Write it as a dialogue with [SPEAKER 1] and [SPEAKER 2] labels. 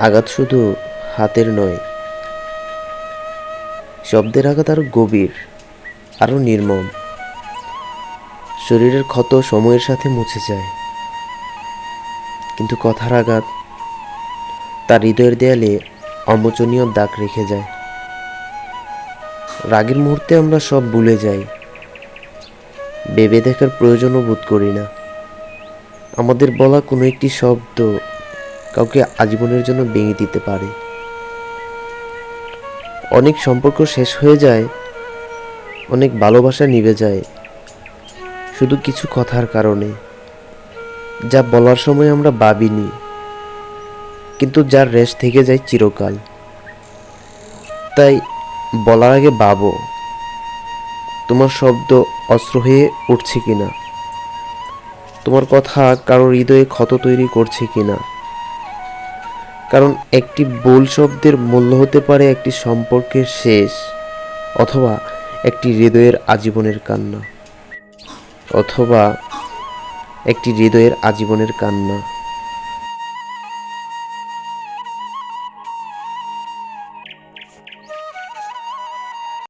[SPEAKER 1] আঘাত শুধু হাতের নয়, শব্দের আঘাত আরও গভীর আরও নির্মম। শরীরের ক্ষত সময়ের সাথে মুছে যায়। কিন্তু কথার আঘাত তার হৃদয়ের দেয়ালে অমোচনীয় দাগ রেখে যায়। রাগের মুহূর্তে আমরা সব ভুলে যাই। ভেবে দেখার প্রয়োজনও বোধ করি না। আমাদের বলা কোনো একটি শব্দ কাউকে আজীবনের জন্য ভেঙে দিতে পারে। অনেক সম্পর্ক শেষ হয়ে যায়, অনেক ভালোবাসা নিভে যায়, শুধু কিছু কথার কারণে, যা বলার সময় আমরা ভাবিনি, কিন্তু যার রেশ থেকে যায় চিরকাল। তাই বলার আগে ভাবো, তোমার শব্দ অস্ত্র হয়ে উঠছে কিনা? তোমার কথা কারোর হৃদয়ে ক্ষত তৈরি করছে কিনা? কারণ একটি বোল শব্দের মূল্য হতে পারে একটি সম্পর্কের শেষ, অথবা একটি হৃদয়ের আজীবনের কান্না, অথবা একটি হৃদয়ের আজীবনের কান্না।